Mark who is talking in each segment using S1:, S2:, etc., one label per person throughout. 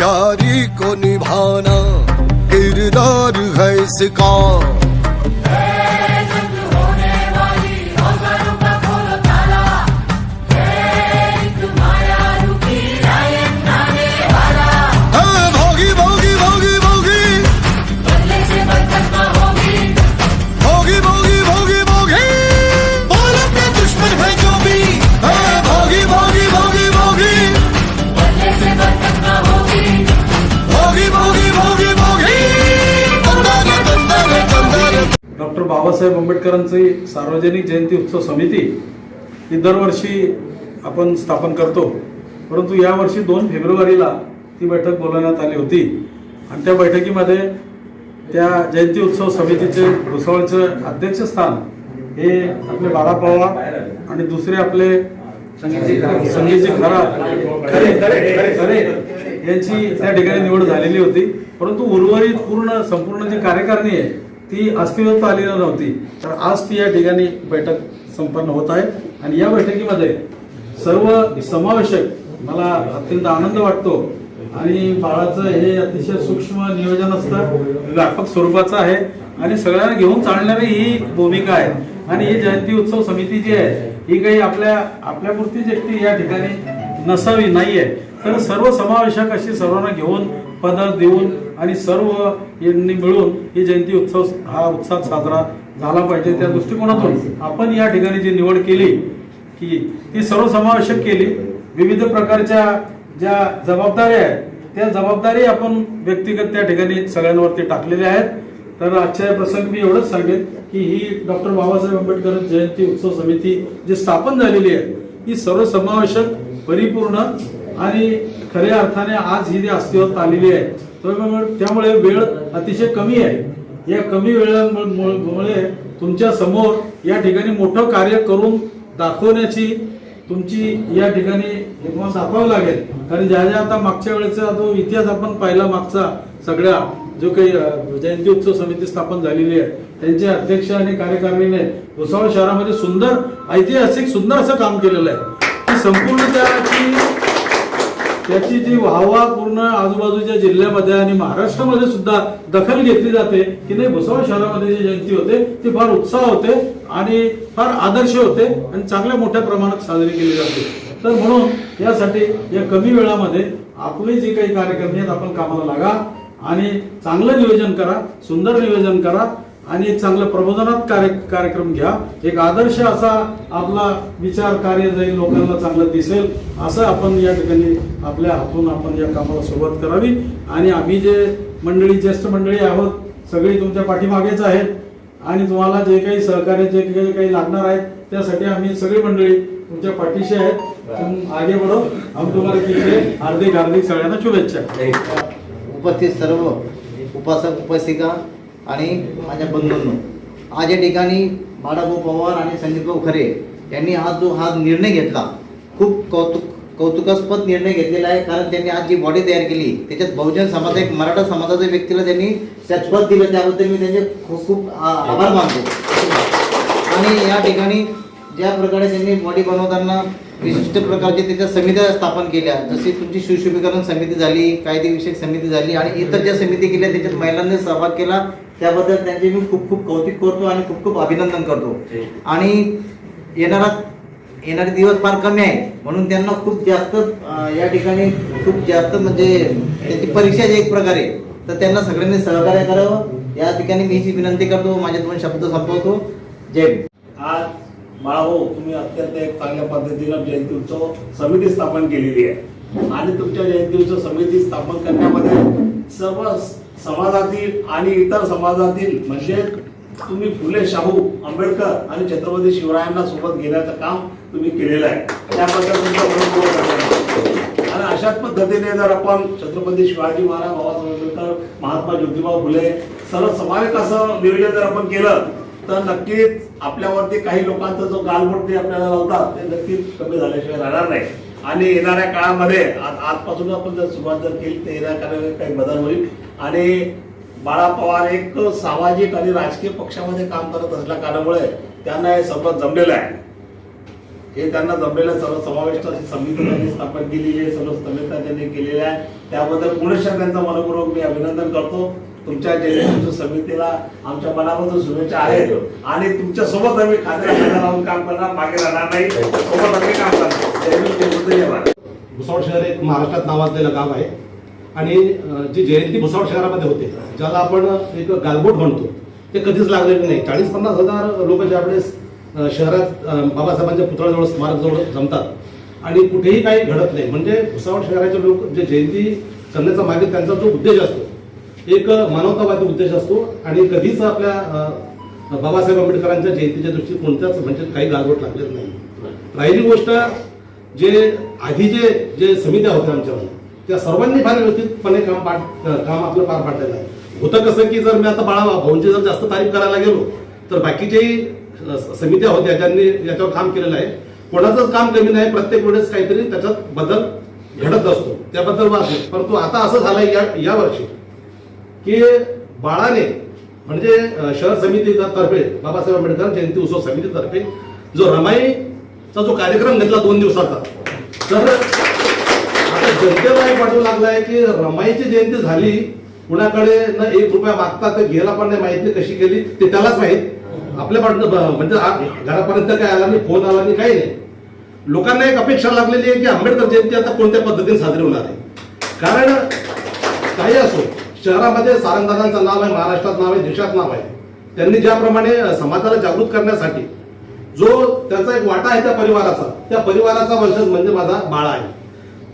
S1: यारी को निभाना किरदार है इसका।
S2: बाबासाहेब आंबेडकरांची सार्वजनिक जयंती उत्सव समिती ही दरवर्षी आपण स्थापन करतो. परंतु यावर्षी दोन फेब्रुवारीला ती बैठक बोलवण्यात आली होती. आणि त्या बैठकीमध्ये त्या जयंती उत्सव समितीचे भुसावळचं अध्यक्षस्थान हे आपले बाळा पवार आणि दुसरे आपले संगीतजी खरा यांची त्या ठिकाणी निवड झालेली होती. परंतु उर्वरित पूर्ण संपूर्ण जी कार्यकारिणी आहे ती अस्तित्वात आलेली नव्हती. तर आज ती या ठिकाणी बैठक संपन्न होत आहे. आणि या बैठकीमध्ये सर्व समावेशक मला अत्यंत आनंद वाटतो. आणि बाळाचं हे अतिशय सूक्ष्म नियोजन असतं. व्यापक स्वरूपाचं आहे. आणि सगळ्यांना घेऊन चालणारी ही भूमिका आहे. आणि ही जयंती उत्सव समिती जी आहे ही काही आपल्या आपल्यापुरतीच एकटी या ठिकाणी नसावी नाहीये. तर सर्व समावेशक अशी सर्वांना घेऊन पदर देऊन आणि सर्व यांनी मिळून ही जयंती उत्सव हा उत्साह साजरा झाला पाहिजे त्या दृष्टिकोनातून. आपण या ठिकाणी जी निवड केली की ती सर्वसमावेशक केली. विविध प्रकारच्या ज्या जबाबदाऱ्या आहेत त्या जबाबदारी आपण व्यक्तिगत त्या ठिकाणी सगळ्यांवरती टाकलेल्या आहेत. तर आजच्या प्रसंगी मी एवढंच सांगेन की ही डॉक्टर बाबासाहेब आंबेडकर जयंती उत्सव समिती जी स्थापन झालेली आहे ही सर्वसमावेशक परिपूर्ण आणि खऱ्या अर्थाने आज ही जी अस्तित्वात आलेली आहे त्यामुळे त्यामुळे वेळ अतिशय कमी आहे. या कमी वेळामुळे तुमच्यासमोर या ठिकाणी मोठं कार्य करून दाखवण्याची तुमची या ठिकाणी तुम्हाला दाखवावं लागेल. कारण ज्या ज्या आता मागच्या वेळेचा जो इतिहास आपण पाहिला मागचा सगळ्या जो काही जयंती उत्सव समिती स्थापन झालेली आहे त्यांचे अध्यक्ष आणि कार्यकारिणीने भुसावळ शहरामध्ये सुंदर ऐतिहासिक सुंदर असं काम केलेलं आहे. की संपूर्ण त्याची त्याची जी वाहवा पूर्ण आजूबाजूच्या जिल्ह्यामध्ये आणि महाराष्ट्रामध्ये सुद्धा दखल घेतली जाते की नाही भुसावळ शहरामध्ये जी जयंती होते ती फार उत्साह होते आणि फार आदर्श होते आणि चांगल्या मोठ्या प्रमाणात साजरी केली जाते. तर म्हणून यासाठी या कमी वेळामध्ये आपले जे काही कार्यक्रम आहेत आपण कामाला लागा आणि चांगलं नियोजन करा सुंदर नियोजन करा. आणि एक चांगलं प्रबोधनात कार्य कार्यक्रम घ्या. एक आदर्श असा आपला विचार कार्य जाईल लोकांना चांगलं दिसेल असं आपण या ठिकाणी आपल्या हातून आपण या कामाला सुरुवात करावी. आणि आम्ही जे मंडळी ज्येष्ठ मंडळी आहोत सगळी तुमच्या पाठीमागेच आहेत. आणि तुम्हाला जे काही सहकार्य जे काही काही लागणार आहेत त्यासाठी आम्ही सगळी मंडळी तुमच्या पाठीशी आहेत. आगे बढो. आम्ही तुम्हाला तिथे हार्दिक हार्दिक सगळ्यांना शुभेच्छा.
S3: उपस्थित सर्व उपासक उपासिका आणि माझ्या बंधूंनो आज या ठिकाणी बाळाभाऊ पवार आणि संदीपभाऊ खरे यांनी आज जो हा निर्णय घेतला खूप कौतुक कौतुकास्पद निर्णय घेतलेला आहे. कारण त्यांनी आज जी बॉडी तयार केली त्याच्यात बहुजन समाज एक मराठा समाजाच्या व्यक्तीला त्यांनी त्यात पद दिलं. त्याबद्दल मी त्यांचे खूप खूप आभार मानतो. आणि या ठिकाणी ज्या प्रकारे त्यांनी बॉडी बनवताना विशिष्ट प्रकारचे त्याच्या समित्या स्थापन केल्या जशी तुमची सुशोभीकरण समिती झाली कायदेविषयक समिती झाली आणि इतर ज्या समिती केल्या त्याच्यात महिलांनी सहभाग केला त्याबद्दल त्यांचे मी खूप खूप कौतुक करतो आणि खूप खूप अभिनंदन करतो. आणि येणारा येणारे दिवस फार कमी आहे म्हणून त्यांना खूप जास्त या ठिकाणी खूप जास्त म्हणजे त्यांची परीक्षा आहे एक प्रकारे तर त्यांना सगळ्यांनी सहकार्य करावं. या ठिकाणी मी ही विनंती करतो. माझे दोन शब्द संपवतो. जय.
S4: आज बाळाभाऊ तुम्ही अत्यंत एक चांगल्या पद्धतीनं जयंती उत्सव समिती स्थापन केलेली आहे. आणि तुमच्या जयंती उत्सव समिती स्थापन करण्यामध्ये सर्व समाजातील आणि इतर समाजातील म्हणजे तुम्ही फुले शाहू आंबेडकर आणि छत्रपती शिवरायांना सोबत घेण्याचं काम तुम्ही केलेलं आहे. त्याबद्दल तुमचा आणि अशाच पद्धतीने जर आपण छत्रपती शिवाजी महाराज बाबासाहेब आंबेडकर महात्मा ज्योतिबा फुले सर्व समावेश असं नियोजन जर आपण केलं तर नक्कीच आपल्यावरती काही लोकांचा जो गालबोट ते आपल्याला लावतात ते नक्कीच कमी झाल्याशिवाय राहणार नाही. आणि येणाऱ्या काळामध्ये आज आजपासून आपण जर सुरुवात जर केली तर येणाऱ्या काळामध्ये काही बदल होईल. आणि बाळा पवार एक सामाजिक आणि राजकीय पक्षामध्ये काम करत असल्या कारणामुळे त्यांना हे सर्व जमलेलं आहे. हे त्यांना जमलेलं सर्व समाविष्ट अशी समिती त्यांनी स्थापन केलेली आहे सर्व समित्या त्यांनी केलेल्या आहे. त्याबद्दल पुनश्च त्यांचं मनपूर्वक मी अभिनंदन करतो. तुमच्या जयंती समितीला आमच्या मनापासून शुभेच्छा आहेत. आणि तुमच्यासोबत आम्ही खात्या लावून काम करणार मागे राहणार नाही. सोबत आम्ही काम करणार.
S5: भुसावळ शहर एक महाराष्ट्रात नावाजलेलं गाव आहे. आणि जी जयंती भुसावळ शहरामध्ये होते ज्याला आपण एक गालबोट म्हणतो ते कधीच लागलेलं नाही. चाळीस पन्नास हजार लोक ज्यावेळेस शहरात बाबासाहेबांच्या पुतळ्याजवळ स्मारकजवळ जमतात. आणि कुठेही काही घडत नाही. म्हणजे भुसावळ शहराचे लोक जे जयंती करण्याचा मागे त्यांचा जो उद्देश असतो एक मानवतावादी उद्देश असतो. आणि कधीच आपल्या बाबासाहेब आंबेडकरांच्या जयंतीच्या दृष्टीने कोणत्याच म्हणजे काही गालबोट लागलेलं नाही. राहिली गोष्ट जे आधी जे जे समित्या होत्या आमच्यावर त्या सर्वांनी फार व्यवस्थितपणे काम पाठ काम आपलं पार पाडलेलं आहे. होतं कसं की जर मी आता बाळा भाऊंची जर जास्त तारीफ करायला गेलो तर बाकीच्याही समित्या होत्या ज्यांनी याच्यावर काम केलेलं आहे. कोणाचंच काम कमी नाही प्रत्येक वेळेस काहीतरी त्याच्यात बदल घडत असतो. त्याबद्दल वाद परंतु आता असं झालंय या या वर्षी की बाळाने म्हणजे शहर समितीतर्फे बाबासाहेब आंबेडकर जयंती उत्सव समितीतर्फे जो रमाई चा जो कार्यक्रम घेतला दोन दिवसाचा. तर आता जनतेला एक वाटू लागलाय की रमाईची जयंती झाली कुणाकडे न एक रुपया मागता तर गेला पण नाही माहिती कशी केली ते त्यालाच माहीत. आपल्या म्हणजे घरापर्यंत काय आला नाही फोन आला नाही काही नाही. लोकांना एक अपेक्षा लागलेली आहे की आंबेडकर जयंती आता कोणत्या पद्धतीने साजरी होणार आहे. कारण काही असो शहरामध्ये सारंगदादांचं नाव आहे महाराष्ट्रात नाव आहे देशात नाव आहे. त्यांनी ज्याप्रमाणे समाजाला जागृत करण्यासाठी जो त्यांचा एक वाटा आहे त्या परिवाराचा. त्या परिवाराचा वंशज म्हणजे माझा बाळा आहे.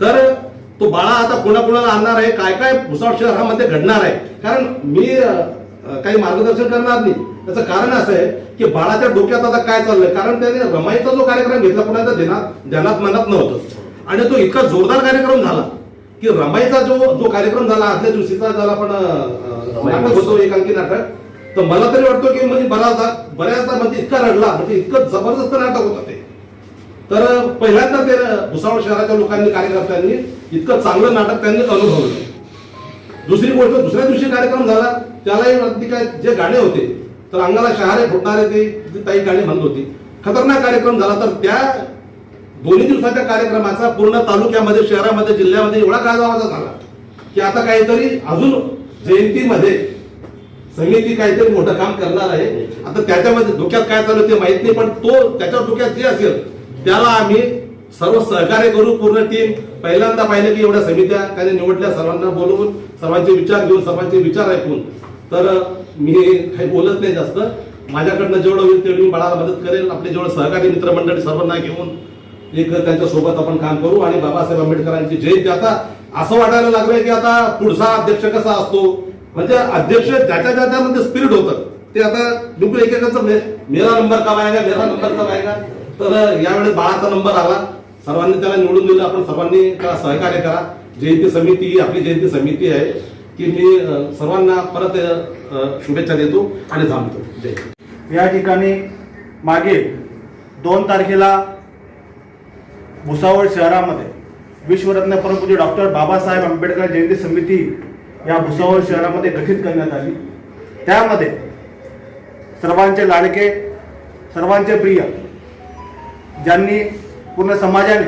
S5: तर तो बाळा आता कोणाकोणाला आणणार आहे? काय काय भुसावळ शहरामध्ये घडणार आहे? कारण मी काही मार्गदर्शन करणार नाही. त्याचं कारण असं आहे की बाळाच्या डोक्यात आता काय चाललंय? कारण त्याने रमाईचा जो कार्यक्रम घेतला कोणाच्या ध्यानात ध्यानात मनात नव्हतं. आणि तो इतका जोरदार कार्यक्रम झाला की रमाईचा जो जो कार्यक्रम झाला आदल्या दिवशीचा आपण अ, अ, नाटक होतो एकांकी नाटक तर मला तरी वाटतं की म्हणजे बराचदा बऱ्याचदा म्हणजे इतका रडला म्हणजे इतकं जबरदस्त नाटक होतं ते. तर पहिल्यांदा ते भुसावळ शहराच्या लोकांनी कार्यकर्त्यांनी इतकं चांगलं नाटक त्यांनी अनुभवलं. दुसरी गोष्ट दुसऱ्या दिवशी कार्यक्रम झाला त्यालाही अगदी काय जे गाणे होते तर अंगाला शहारे फुटणारे ते ती काही गाणी म्हणत होती. खतरनाक कार्यक्रम झाला तर त्या दोन्ही दिवसाच्या कार्यक्रमाचा पूर्ण तालुक्यामध्ये शहरामध्ये जिल्ह्यामध्ये एवढा गाजावाजा झाला की आता काहीतरी अजून जयंतीमध्ये समिती काहीतरी मोठं काम करणार आहे आता त्याच्यामध्ये डोक्यात काय चालू ते माहीत नाही पण तो त्याच्या डोक्यात जे असेल त्याला आम्ही सर्व सहकार्य करू पूर्ण टीम पहिल्यांदा पाहिलं की एवढ्या समित्या त्याने निवडल्या सर्वांना बोलवून सर्वांचे विचार घेऊन सर्वांचे विचार ऐकून. तर मी काही बोलत नाही जास्त. माझ्याकडनं जेवढं होईल तेवढी मी बाळाला मदत करेल. आपले जेवढं सहकारी मित्रमंडळी सर्वांना घेऊन एक त्यांच्यासोबत आपण काम करू. आणि बाबासाहेब आंबेडकरांची जयंती. आता असं वाटायला लागलंय की आता पुढचा अध्यक्ष कसा असतो? म्हणजे अध्यक्ष ज्याच्या ज्याच्यामध्ये स्पिरिट होतं. ते आता बिलकुल एकेकाचं मेरा नंबर का आएगा मेरा नंबर काय आहे का तर यावेळेस बाळाचा नंबर आला. सर्वांनी त्याला निवडून दिलं. आपण सर्वांनी त्याला सहकार्य करा. जयंती समिती ही आपली जयंती समिती आहे की मी सर्वांना परत शुभेच्छा देतो आणि थांबतो. जय
S6: या ठिकाणी मागे दोन तारखेला भुसावळ शहरामध्ये विश्वरत्न परमपूजी डॉक्टर बाबासाहेब आंबेडकर जयंती समिती या भुसावळ शहरामध्ये गठीत करण्यात आली. त्यामध्ये सर्वांचे लाडके सर्वांचे प्रिय ज्यांनी पूर्ण समाजाने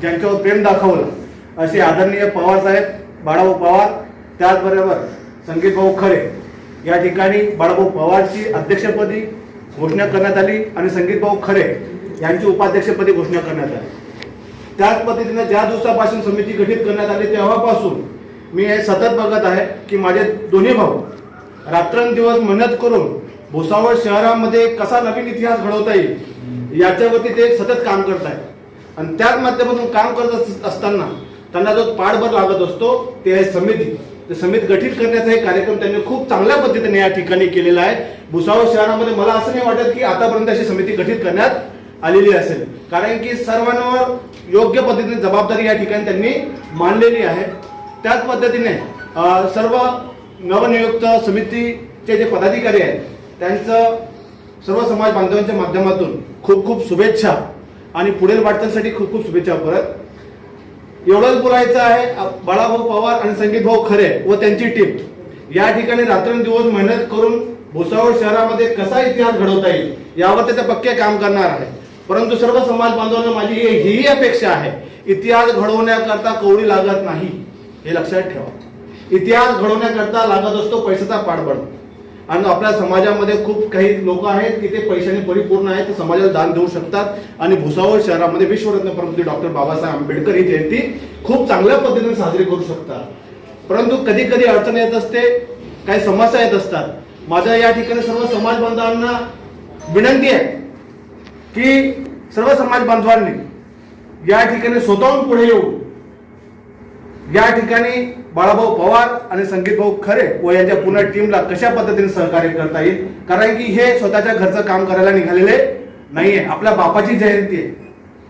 S6: ज्यांच्यावर प्रेम दाखवलं असे आदरणीय पवारसाहेब बाळाभाऊ पवार त्याचबरोबर संगीत भाऊ खरे या ठिकाणी बाळाभाऊ पवारची अध्यक्षपदी घोषणा करण्यात आली आणि संगीत भाऊ खरे यांची उपाध्यक्षपदी घोषणा करण्यात आली. त्याच पद्धतीने ज्या दिवसापासून समिती गठीत करण्यात आली तेव्हापासून मी हे सतत बघत आहे की माझे दोन्ही भाऊ रात्रंदिवस मेहनत करून भुसावळ शहरामध्ये कसा नवीन इतिहास घडवता येईल याच्यावरती ते सतत काम करत आहेत. आणि त्याच माध्यमातून काम करत अस- असताना त्यांना जो पाठबळ लागत असतो ते आहे समिती. ते समिती गठीत करण्याचा हे कार्यक्रम त्यांनी खूप चांगल्या पद्धतीने या ठिकाणी केलेला आहे. भुसावळ शहरामध्ये मला असं नाही वाटत की आतापर्यंत अशी समिती गठीत करण्यात आलेली असेल. कारण की सर्वांवर योग्य पद्धतीने जबाबदारी या ठिकाणी त्यांनी मांडलेली आहे. त्याच पद्धतीने सर्व नवनियुक्त समितीचे जे पदाधिकारी आहेत त्यांचं सर्व समाज बांधवांच्या माध्यमातून खूप खूप शुभेच्छा आणि पुढील वाटचालीसाठी खूप खूप शुभेच्छा परत. एवढंच बोलायचं आहे बाळाभाऊ पवार आणि संगीत भाऊ खरे व त्यांची टीम या ठिकाणी रात्रंदिवस मेहनत करून भुसावळ शहरामध्ये कसा इतिहास घडवता येईल यावर ते पक्के काम करणार आहे. परंतु सर्व समाज बांधवांना माझी ही- हीही अपेक्षा आहे इतिहास घडवण्याकरता कवडी लागत नाही. हे लक्षात ठेवा. इतिहास घडवण्याकरता लागत असतो पैशाचा पाठबळ. आणि आपल्या समाजामध्ये खूप काही लोक आहेत की ते पैशाने परिपूर्ण आहेत ते समाजाला दान देऊ शकतात. आणि भुसावळ शहरामध्ये विश्वरत्न परमपूज्य डॉक्टर बाबासाहेब आंबेडकर ही जयंती खूप चांगल्या पद्धतीने साजरी करू शकतात. परंतु कधी कधी अडचण येत असते काही समस्या येत असतात. माझ्या या ठिकाणी सर्व समाज बांधवांना विनंती आहे की सर्व समाज बांधवांनी या ठिकाणी स्वतःहून पुढे येऊन या ठिकाणी बाळाभाऊ पवार आणि संगीत भाऊ खरे व यांच्या पूर्ण टीमला कशा पद्धतीने सहकार्य करता येईल? कारण की हे स्वतःच्या घरचं काम करायला निघालेले नाहीये. आपल्या बापाची जयंती आहे.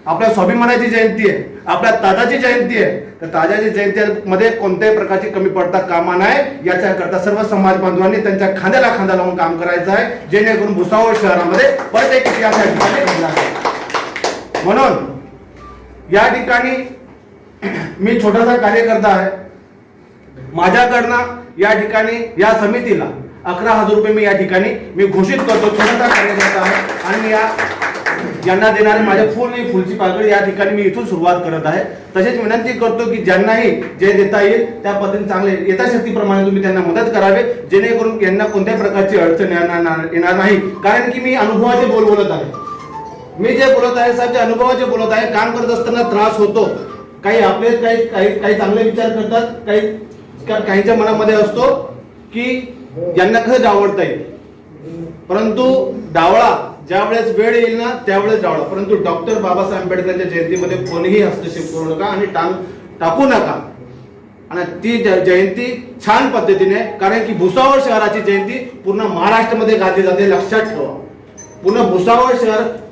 S6: आपल्या स्वाभिमानाची जयंती आहे. आपल्या ताजाची जयंती आहे. तर ताजाची जयंती मध्ये कोणत्याही प्रकारची कमी पडता कामा नाही याच्याकरता सर्व समाज बांधवांनी त्यांच्या खांद्याला खांदा लावून काम करायचं आहे. जेणेकरून भुसावळ शहरामध्ये परत एक इतिहास म्हणून या ठिकाणी मी छोटासा कार्यकर्ता आहे. माझ्याकडनं या ठिकाणी या समितीला अकरा हजार रुपये मी या ठिकाणी मी घोषित करतो. छोटासा कार्यकर्ता आहे. आणि या यांना देणारे माझे फुल नाही फुलची पाकळी या ठिकाणी मी इथून सुरुवात करत आहे. तसेच विनंती करतो की ज्यांनाही जे देता येईल त्या पद्धतीने चांगले यथाशक्तीप्रमाणे तुम्ही त्यांना मदत करावे. जेणेकरून यांना कोणत्याही प्रकारची अडचण येणार येणार नाही. कारण की मी अनुभवाचे बोल बोलत आहे. मी जे बोलत आहे साहेब जे अनुभवाचे बोलत आहे काम करत असताना त्रास होतो. काही आपले काही काही काही चांगले विचार करतात काही काहींच्या मनामध्ये असतो की यांना खरंच आवडता येईल परंतु डावळा ज्या वेळेस वेळ येईल ना त्यावेळेस डावळा. परंतु डॉक्टर बाबासाहेब आंबेडकरांच्या जयंतीमध्ये कोणीही हस्तक्षेप करू नका आणि टांग टाकू नका. आणि ती ज- जयंती छान पद्धतीने कारण की भुसावळ शहराची जयंती पूर्ण महाराष्ट्रामध्ये गाजली जाते लक्षात ठेवा. पूर्ण भुसावळ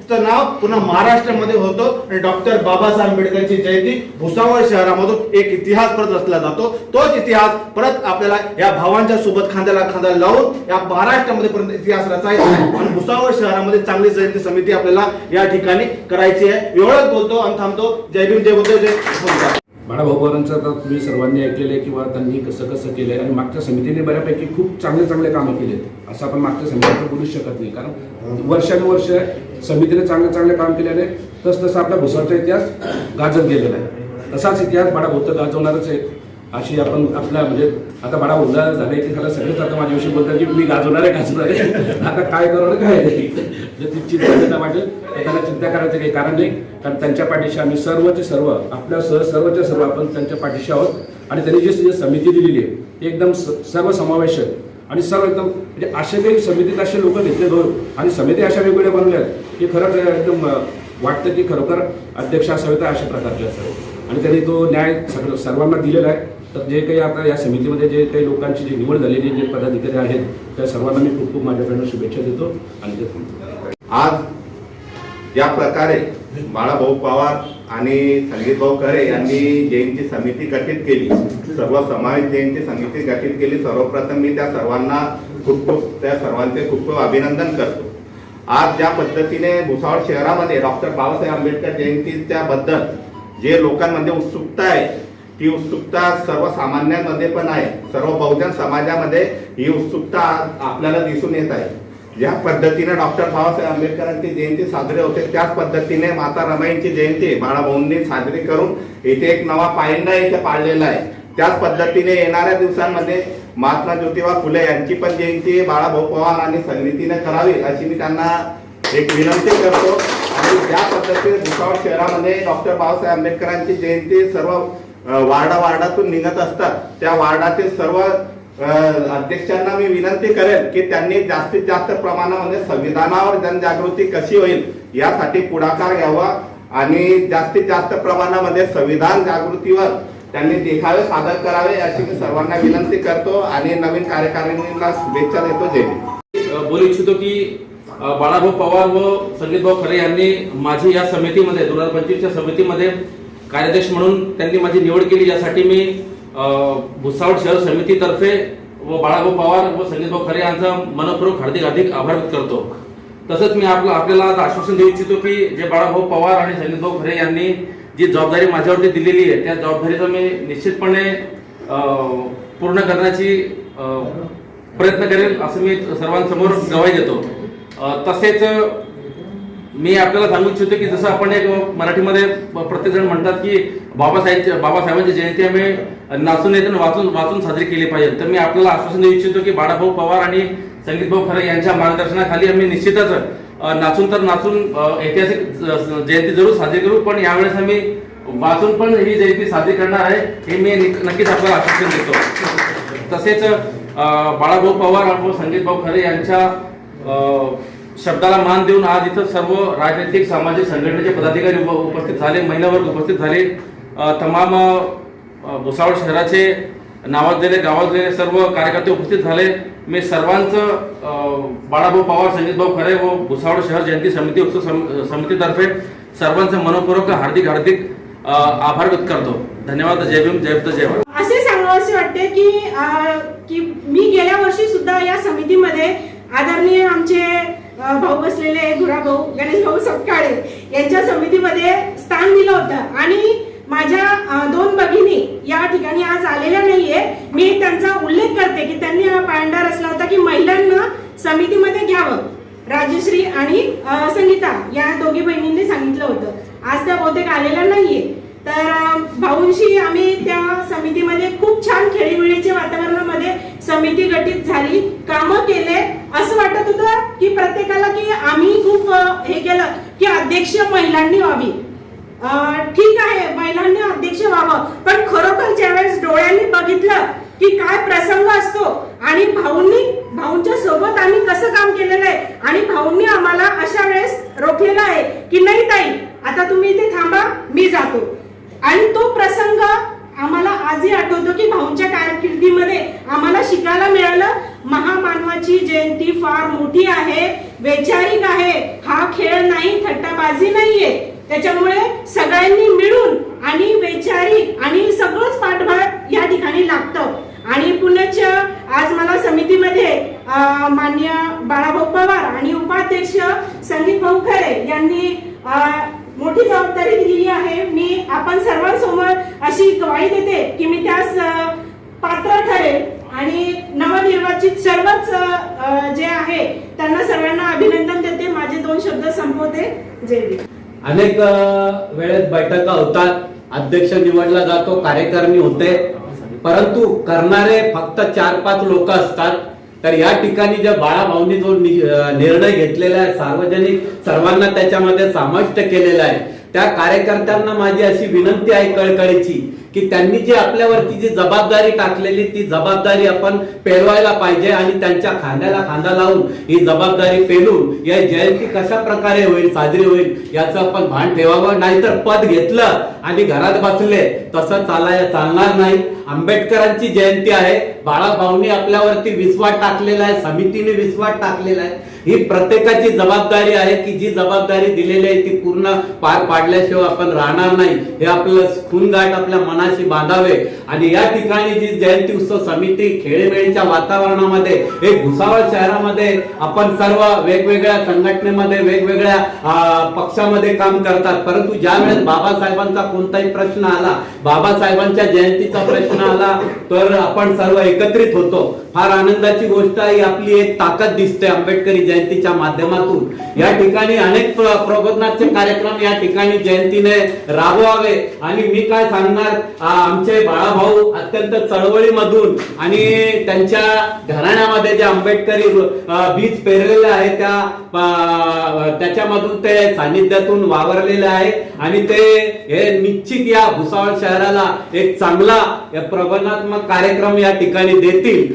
S6: चं नाव पुन्हा महाराष्ट्रामध्ये होतं. आणि डॉक्टर बाबासाहेब आंबेडकरची जयंती भुसावळ शहरामधून एक इतिहास परत रचला जातो. तोच इतिहास परत आपल्याला या भावांच्या सोबत खांद्याला खांदा लावून या महाराष्ट्रामध्ये परत इतिहास रचायचा आहे. आणि भुसावळ शहरामध्ये चांगली जयंती समिती आपल्याला या ठिकाणी करायची आहे. एवढंच बोलतो आणि थांबतो. जय भीम जय बुद्ध जय भुसावळ.
S7: बाळाभाऊ तुम्ही सर्वांनी ऐकलेलं आहे किंवा त्यांनी कसं कसं केलं आहे आणि मागच्या समितीने बऱ्यापैकी खूप चांगले चांगले कामं केले आहेत असं आपण मागच्या समितीचं बोलूच शकत नाही. कारण वर्षानुवर्ष समितीने चांगले चांगले काम केल्याने तस तसा आपला भुसारचा इतिहास गाजत गेलेला आहे. तसाच इतिहास बाळाभाऊ तर गाजवणारच आहे. अशी आपण आपल्या म्हणजे आता बाळा उल्हा झाले की त्याला सगळेच आता माझ्याविषयी बोलतात की मी गाजवणार आहे गाजवणार. आहे आता काय करू काय नाही. जर ती चिंता त्यांना वाटेल. त्यांना चिंता करायचं काही कारण नाही. कारण त्यांच्या पाठीशी आम्ही सर्वचे सर्व आपल्या सह सर्वच्या सर्व आपण त्यांच्या पाठीशी आहोत. आणि त्यांनी जी समिती दिलेली आहे ती एकदम स- सर्वसमावेशक आणि सर्व एकदम म्हणजे असे काही समितीत असे लोक घेतले दोन हो. आणि समिती अशा वेगवेगळ्या बनवल्या आहेत की खरंच एकदम वाटतं की खरोखर अध्यक्ष असावे तर अशा प्रकारचे असावे आणि त्यांनी तो न्याय सगळं सर्वांना दिलेला आहे. तर जे काही आता या समितीमध्ये जे काही लोकांची जी निवड झालेली जे पदाधिकारी आहेत त्या सर्वांना मी खूप खूप माझ्याकडनं शुभेच्छा देतो आणि ते
S8: आज या प्रकारे बाळाभाऊ पवार आणि संगीत भाऊ खरे यांनी जयंती समिती गठीत केली. सर्व समावेश जयंती समिती गठीत केली. सर्वप्रथम मी त्या सर्वांना खूप खूप त्या सर्वांचे खूप खूप अभिनंदन करतो. आज ज्या पद्धतीने भुसावळ शहरामध्ये डॉक्टर बाबासाहेब आंबेडकर जयंतीच्या बद्दल जे लोकांमध्ये उत्सुकता आहे ती उत्सुकता सर्वसामान्यांमध्ये पण आहे. सर्व बहुजन समाजामध्ये ही उत्सुकता आपल्याला दिसून येत आहे. ज्या पद्धतीने डॉक्टर बाबासाहेब आंबेडकरांची जयंती साजरी होते त्याच पद्धतीने माता रमाईंची जयंती बाळाभाऊंनी साजरी करून इथे एक नवा पायंडा इथे पाळलेला आहे. त्याच पद्धतीने येणाऱ्या दिवसांमध्ये महात्मा ज्योतिबा फुले यांची पण जयंती बाळाभाऊ पवार आणि समितीने करावी अशी मी त्यांना एक विनंती करतो. आणि ज्या पद्धतीने भुसावळ शहरामध्ये डॉक्टर बाबासाहेब आंबेडकरांची जयंती सर्व वार्डा वार्डातून निघत असतात. त्या वार्डातील सर्व अध्यक्षांना मी विनंती करेन की त्यांनी जास्तीत जास्त प्रमाणामध्ये संविधानावर जनजागृती कशी होईल यासाठी पुढाकार घ्यावा आणि जास्तीत जास्त प्रमाणामध्ये संविधान जागृतीवर त्यांनी देखावे सादर करावे अशी मी सर्वांना विनंती करतो आणि नवीन कार्यकारिणीला शुभेच्छा देतो.
S9: जे बोलू इच्छितो की बाळाभाऊ पवार व संगीतभाऊ खरे यांनी माझी या समितीमध्ये दोन हजार पंचवीसच्या समितीमध्ये कार्याध्यक्ष म्हणून त्यांनी माझी निवड केली. यासाठी मी भुसावळ शहर समितीतर्फे व बाळाभाऊ पवार व संगीतभाऊ खरे यांचा मनपूर्वक हार्दिक हार्दिक आभार व्यक्त करतो. तसंच मी आपलं आपल्याला आज आश्वासन देऊ इच्छितो की जे बाळाभाऊ पवार आणि संगीतभाऊ खरे यांनी जी जबाबदारी माझ्यावरती दिलेली आहे त्या जबाबदारीचा मी निश्चितपणे पूर्ण करण्याची प्रयत्न करेल असं मी सर्वांसमोर गवाही देतो. तसेच मी आपल्याला सांगू इच्छितो की जसं आपण एक मराठीमध्ये प्रत्येक जण म्हणतात की बाबासाहेब बाबासाहेबांची जयंती आम्ही नाचून येते वाचून वाचून साजरी केली पाहिजे. तर मी आपल्याला आश्वासन देऊ इच्छितो की बाळाभाऊ पवार आणि संगीत भाऊ खरे यांच्या मार्गदर्शनाखाली आम्ही निश्चितच नाचून तर नाचून ऐतिहासिक जयंती जरूर साजरी करू पण यावेळेस आम्ही वाचून पण ही जयंती साजरी करणार आहे हे मी नक्कीच आपल्याला आश्वासन देतो. तसेच बाळाभाऊ पवार आणि संगीत भाऊ खरे यांच्या शब्दाला मान देऊन आज इथं सर्व राजनैतिक सामाजिक संघटनेचे पदाधिकारी उप- उपस्थित झाले महिला वर्ग उपस्थित झाले. तमाम भुसावळ शहराचे नावाजलेले गावाजलेले सर्व कार्यकर्ते उपस्थित झाले. मी सर्वांचं बाळाभाऊ पवार संगीत भाऊ खरे व भुसावळ शहर जयंती समिती उत्सव समितीतर्फे सर्वांचं मनपूर्वक हार्दिक हार्दिक आभार व्यक्त करतो. धन्यवाद जय भीम जय जय
S10: असे वाटते की की मी गेल्या वर्षी सुद्धा या समितीमध्ये आदरणीय आमचे भाऊ बसलेले भाऊ गणेश भाऊ सपकाळे यांच्या समितीमध्ये स्थान दिलं होतं. आणि माझ्या दोन भगिनी या ठिकाणी आज आलेल्या नाहीये. मी त्यांचा उल्लेख करते की त्यांनी हा पायंडा रचला होता की महिलांना समितीमध्ये घ्यावं. राजश्री आणि संगीता या दोघी बहिणींनी सांगितलं होतं. आज त्या बहुतेक आलेल्या नाहीये. तर भाऊंशी आम्ही त्या समितीमध्ये खूप छान खेळीमेळीच्या वातावरणामध्ये समिती गठीत झाली कामं केले असं वाटत होतं की प्रत्येकाला की आम्ही खूप हे केलं की अध्यक्ष महिलांनी व्हावी. ठीक आहे महिलांनी अध्यक्ष व्हावं पण खरं ज्यावेळेस डोळ्यांनी बघितलं की काय प्रसंग असतो आणि भाऊंनी भाऊंच्या सोबत आम्ही कसं काम केलेलं आहे आणि भाऊंनी आम्हाला अशा वेळेस रोखलेलं आहे की नाही ताई आता तुम्ही इथे थांबा मी जातो आणि तो प्रसंग आम्हाला आजही आठवतो की भाऊंच्या कारकिर्दीमध्ये आम्हाला शिकायला मिळालं महामानवाची जयंती फार मोठी आहे वैचारिक आहे हा खेळ नाही थट्टाबाजी नाहीये त्याच्यामुळे सगळ्यांनी मिळून आणि वैचारिक आणि सगळंच पाठबळ या ठिकाणी लागतं आणि पुण्याच आज मला समितीमध्ये अं, मान्य बाळाभाऊ पवार आणि अध्यक्ष संदीप भाऊ खरे यांनी मोठी जबाबदारी दिलेली आहे. मी आपण सर्वांसमोर अशी ग्वाही देते की मी त्यास पात्र ठरेल. आणि नवनिर्वाचित सर्वच जे आहे त्यांना सर्वांना अभिनंदन देते. माझे दोन शब्द संपवते. जय
S11: अनेक वेळेत बैठका होतात. अध्यक्ष निवडला जातो कार्यकारणी होते. परंतु करणारे फक्त चार पाच लोक असतात. तर या ठिकाणी ज्या बाळाभाऊंनी जो निर्णय घेतलेला आहे सार्वजनिक सर्वांना त्याच्यामध्ये समाविष्ट केलेला आहे त्या कार्यकर्त्यांना माझी अशी विनंती आहे कळकळीची की त्यांनी जी आपल्यावरती जी जबाबदारी टाकलेली ती जबाबदारी आपण पेलवायला पाहिजे आणि त्यांच्या खांद्याला खांदा लावून ही जबाबदारी पेलून या जयंती कशा प्रकारे होईल साजरी होईल याचं आपण भान ठेवावं. नाहीतर पद घेतलं आणि घरात बसले तसं चालाय चालणार नाही. आंबेडकरांची जयंती आहे. बाळाभाऊंनी आपल्यावरती विश्वास टाकलेला आहे समितीने विश्वास टाकलेला आहे. ही प्रत्येकाची जबाबदारी आहे की जी जबाबदारी दिलेली आहे ती पूर्ण पार पाडल्याशिवाय आपण राहणार नाही. हे आपलं खूनगाठ आपल्या मनाशी बांधावे. आणि या ठिकाणी जी जयंती उत्सव समिती खेळीमेळीच्या वातावरणामध्ये एक भुसावळ शहरामध्ये आपण सर्व वेगवेगळ्या संघटनेमध्ये वेगवेगळ्या अं, पक्षामध्ये काम करतात. परंतु ज्या वेळेस बाबासाहेबांचा कोणताही प्रश्न आला बाबासाहेबांच्या जयंतीचा प्रश्न आला तर आपण सर्व एकत्रित होतो. फार आनंदाची गोष्ट आहे ही आपली एक ताकद दिसते आंबेडकरी जयंतीच्या माध्यमातून. या ठिकाणी अनेक प्रबोधनाचे कार्यक्रम या ठिकाणी जयंतीने राबवावे. आणि मी काय सांगणार आमचे बाळाभाऊ अत्यंत चळवळीमधून आणि त्यांच्या घराण्यामध्ये जे आंबेडकरी बीज पेरलेले आहे त्या त्याच्यामधून ते सानिध्यातून वावरलेले आहे. आणि ते हे निश्चित या भुसावळ शहराला एक चांगला प्रबोधनात्मक कार्यक्रम या ठिकाणी देतील.